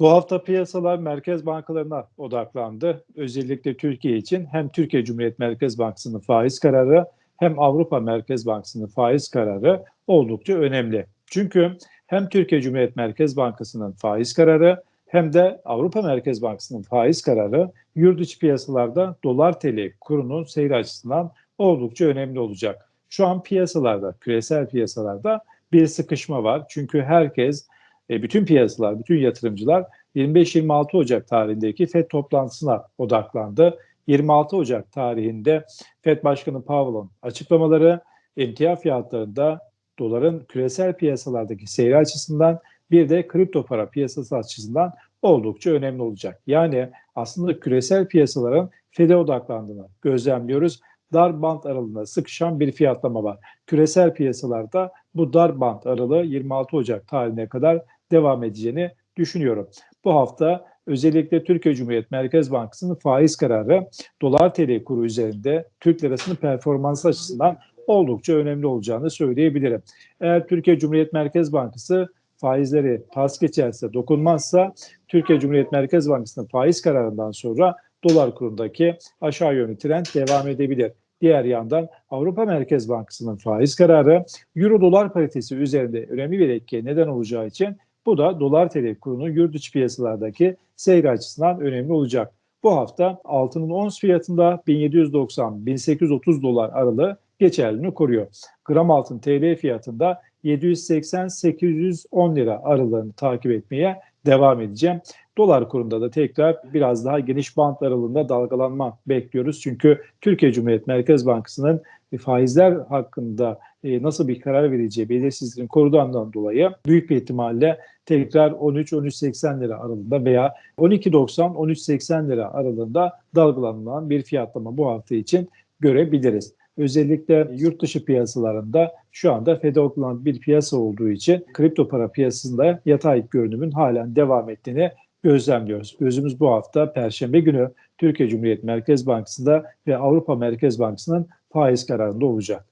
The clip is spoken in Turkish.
Bu hafta piyasalar merkez bankalarına odaklandı. Özellikle Türkiye için hem Türkiye Cumhuriyet Merkez Bankası'nın faiz kararı hem Avrupa Merkez Bankası'nın faiz kararı oldukça önemli. Çünkü hem Türkiye Cumhuriyet Merkez Bankası'nın faiz kararı hem de Avrupa Merkez Bankası'nın faiz kararı yurt içi piyasalarda dolar TL kurunun seyri açısından oldukça önemli olacak. Şu an piyasalarda, küresel piyasalarda bir sıkışma var. Çünkü herkes e, bütün piyasalar, bütün yatırımcılar 25-26 Ocak tarihindeki FED toplantısına odaklandı. 26 Ocak tarihinde FED Başkanı Powell'ın açıklamaları emtia fiyatlarında doların küresel piyasalardaki seyri açısından bir de kripto para piyasası açısından oldukça önemli olacak. Yani aslında küresel piyasaların FED'e odaklandığını gözlemliyoruz. Dar band aralığında sıkışan bir fiyatlama var. Küresel piyasalarda bu dar band aralığı 26 Ocak tarihine kadar devam edeceğini düşünüyorum. Bu hafta özellikle Türkiye Cumhuriyet Merkez Bankası'nın faiz kararı dolar TL kuru üzerinde Türk lirasının performansı açısından oldukça önemli olacağını söyleyebilirim. Eğer Türkiye Cumhuriyet Merkez Bankası faizleri pas geçerse, dokunmazsa Türkiye Cumhuriyet Merkez Bankası'nın faiz kararından sonra dolar kurundaki aşağı yönlü trend devam edebilir. Diğer yandan Avrupa Merkez Bankası'nın faiz kararı Euro dolar paritesi üzerinde önemli bir etkiye neden olacağı için bu da dolar TL kurunun yurt içi piyasalardaki seyri açısından önemli olacak. Bu hafta altının ons fiyatında 1790-1830 dolar aralığı geçerliliğini koruyor. Gram altın TL fiyatında 780-810 lira aralığını takip etmeye devam edeceğim. Dolar kurunda da tekrar biraz daha geniş bant aralığında dalgalanma bekliyoruz. Çünkü Türkiye Cumhuriyet Merkez Bankası'nın faizler hakkında e, nasıl bir karar vereceği belirsizliğin koruduğundan dolayı büyük bir ihtimalle tekrar 13-13.80 lira aralığında veya 12.90-13.80 lira aralığında dalgalanılan bir fiyatlama bu hafta için görebiliriz. Özellikle yurt dışı piyasalarında şu anda FED'e okulan bir piyasa olduğu için kripto para piyasasında yatay görünümün halen devam ettiğini gözlemliyoruz. Gözümüz bu hafta Perşembe günü Türkiye Cumhuriyet Merkez Bankası'nda ve Avrupa Merkez Bankası'nın faiz kararında olacak.